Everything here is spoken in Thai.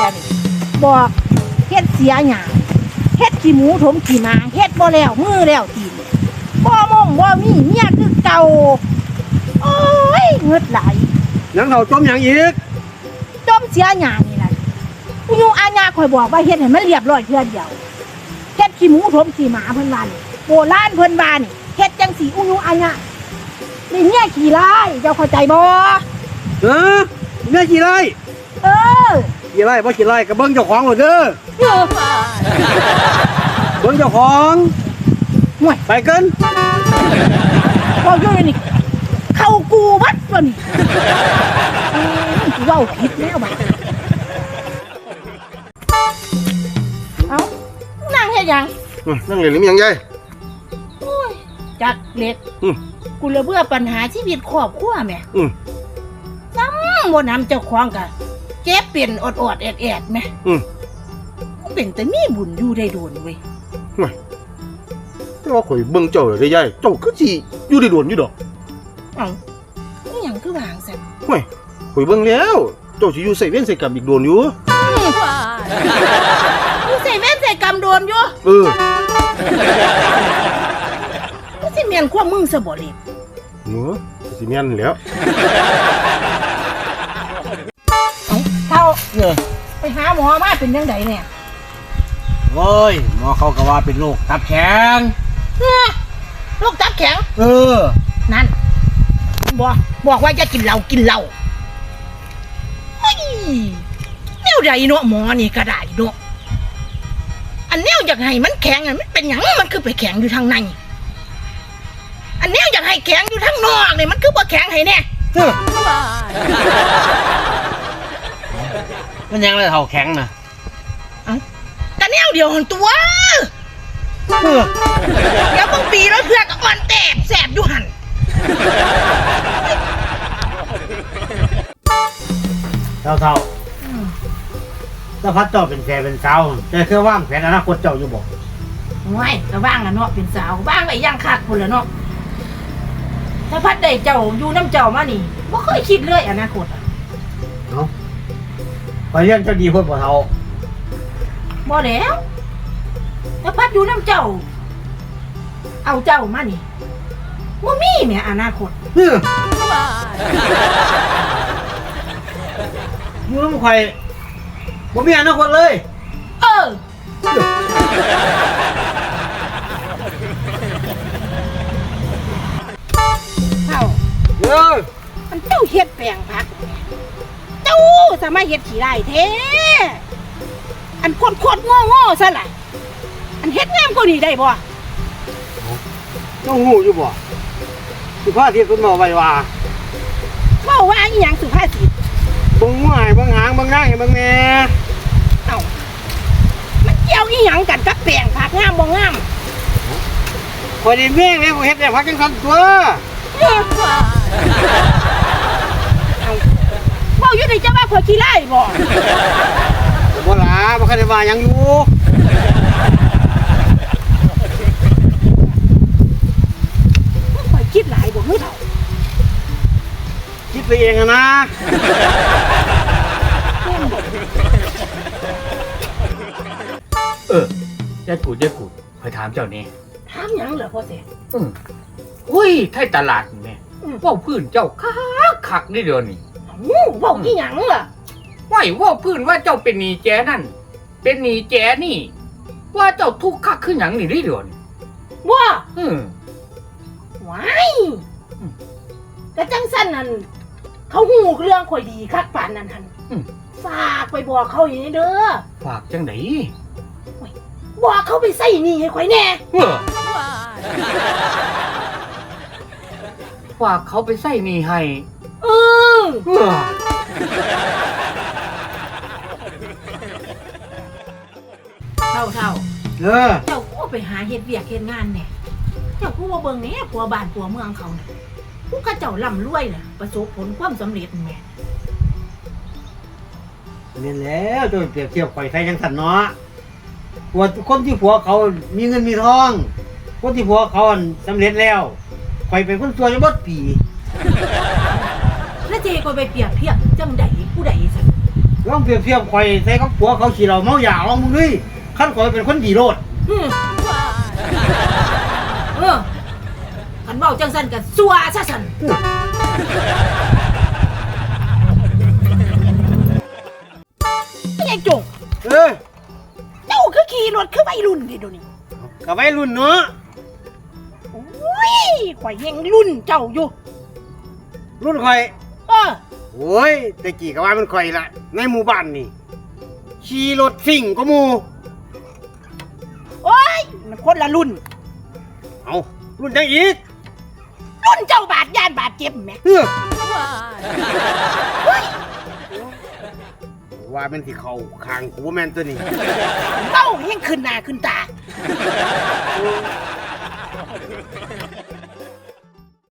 เดี๋ยวนี้บอกเฮ็ดเสียหยังเฮ็ดขี้หมูถมขี้หมาเฮ็ดบ่แล้วมือแล้วตีนบ่มงบ่มีเมียคือเก่าโอ้ยเงืดไหลายยังเท่าจมหยังอีกจมเสียหยังนี่ล่ะอุยูอาญาคอยบอกว่าเฮ็ดให้มันเรียบร้อยเทื่อเดียวเฮ็ดขี้หมูถมขี้หมาเพิ่นว่านี่โบราณเพิ่นว่านี่เฮ็ดจังสีอุยูอาญานี่เมียขี้ร้ายเจ้าเข้าใจบ่เออแม่กี่ไรเออ กี่ไรบ่กี่ไรก็เบิ่งเจ้าของโลดเด้อเออเบิ่งเจ้าของห่วยไปกันบอกอยู่เลยนี่เข้ากูวัดวะนี่เอ้ยกูเว้าผิดแล้วบัดเอ้านั่งเฮ็ดหยังอื้อนั่งเล่นหรือมีหยังยายโอ้ยจักเล็กอืมกูเลยเบื่อปัญหาชีวิตครอบครัวแหม่อืมซ้ำบ่นำเจ้าของกะ เจ็บเป็นอดอดๆแอดแอดๆแหม่อืมมันเป็นแต่มีบุญอยู่ได้โดนเว้ยแต่ว่าข่อยเบิ่งเจ้าได้ยายเจ้าคือสิอยู่ได้โดนอยู่ดอกเอ้าอหยังคือวางซั่นห่วยข่อยเบิ่งแล้ว เจ้าสิอยู่ใส่เว้นใส่กรรมอีกโดนอยู่กูใส่แม่นใส่กำโดนอยู่เออกูสิเมียนความมึงซะบ่เล็กหนูสิแม่นแหล้ว เท่าเออไปหาหมอมาเป็นยังไงเนี่ยโอ้ยหมอเขาก็ว่าเป็นโรคตับแข็งเอ้อโรคตับแข็ง เออนั่นบอกบอกว่าจะกินเหล้ากินเหล้าเฮ้ยแนวใดเนาะหมอนี่ก็ได้เนาะอันแนวอยากให้มันแข็งอะมันเป็นหยังมันคือไปแข็งอยู่ทางในอันแนวอยากให้แข็งอยู่ทางนอกเนี่ยมันคือบ่แข็งให้แน่ เออ มันยังเลยเท่าแข็งนะแต่แนวเดียวหันตัว เออเดี๋ยวบางปีแล้วเพื่อก็อ่อนแตกแสบอยู่หัน เท่าเท่าถ้าพัดเจ้าเป็นแฟนเป็นสาวแต่เคยว่างแผนอนาคตเจ้าอยู่บ่ไม่ก็ว่างอะเนาะเป็นสาวว่างไปย่างคักคนละเนาะถ้าพัดได้เจ้าอยู่น้ำเจ้ามานี่บ่เคยคิดเลยอนาคตอะเนาะ ไปเรียนเจ้าดีเพิ่นบ่เท่าบ่แล้วถ้าพัดอยู่น้ำเจ้า เอาเจ้ามานี่บ่มีแหม่อนาคตเอออยู่น้ำข่อยบ่มีอนาคตเลย เออเท่าเออมันเจ้าเฮ็ดแปลงผักเจ้า สามารถเฮ็ดขี้ได้แท้อันโคตรโคตรโง่โง่ๆซะล่ะอันเฮ็ดงามกว่านี้ได้บ่เจ้างูอยู่บ่สุภาพที่เพิ่นบอกไว้ว่าเว้าว่าอีหยังสุภาษิตเบิ่งง่ายเบิ่งหางเบิ่งนางให้เบิ่งแหน่เอ้ามันเกี่ยวอีหยังกันกับแปลงผักงามบ่งามข่อยได้แม่งแล้วข่อยเฮ็ดได้พักจังซั่นตัวเอ้าเว้าอยู่นี่จะว่าข่อยขี้ไล่บ่บ่ล่ะบ่คันได้ว่าหยังอยู่ข่อยคิดหลายบ่มือเท่าคิดไปเองอะนะเออเจ้ากูเจ้ากูคอยถามเจ้านี่ถามหยังเหรอพ่อเสอืมอุ้ยไทยตลาดนี่แม่อืม เว่าพื้นเจ้าคักคักนี่เดียวนี่ อู้เว้าอีหยังล่ะไหวเว่าพื้นว่าเจ้าเป็นหนีแจนั่น เป็นหนีแจนี่ ว่าเจ้าทุกข์คักขึ้นหยังนี่ได้เดียวนี่ว่าอืมว้ายกระจังสั้นนั่นเขาหูเรื่องข่อยดีคักปานนั้นหันฝากไปบอกเขาอย่างนี้เด้อฝากจังไหนบอกเขาไปใส่หนี่ให้ข่อยแน่เออฝากเขาไปใส่หนีให้ เออ เออเท่าเท่าเออเจ้าก็ไปหาเฮ็ดเวียกเฮ็ดงานเนี่ยเจ้ากูว่าเบิ่งเนี่ยผัวบ้านผัวเมืองเขาน่ะกูก็เจ้าร่ำรวยน่ะ ประสบผลความสำเร็จแหม่นี่นแหล้วเจ้าเปรียบเทียบข่อยใส่จังซั่นเนาะว่าคนที่ผัวเขามีเงินมีทอง คนที่ผัวเขาอั่นสำเร็จแล้วข่อยเป็นคนตัวอยู่เบดปีแล้ว เจก็ไปเปรียบเทียบจังใดผู้ใดสันลองเปรียบเทียบข่อยใส่กับผัวเขาขี่เราเมาหยาลองมึงดิขั้นข่อยเป็นคนดีโลดอืมเออคันเว้าจังซั่นก็ซัวซะซั่นยายจงเออเจ้าคือขี่รถคือวัยรุ่นเดิเดี๋ยวนี้กับวัยรุ่นเนาะโอ้ยข่อยยังรุ่นเจ้าอยู่รุ่นข่อย เออโอ้ยแต่กี่ก็ว่ามันข่อยละในหมู่บ้านนี่ขี่รถสิ่งก็หมู่โอ้ยมันคนละรุ่น เอารุ่นจังอีกรุ่นเจ้าบาดย่านบาดเจ็บแหมเฮ้อว่าเป็นที่เขาคางกูว่าแมนตัวนี้เต้ายังขึ้นหน้าขึ้นตา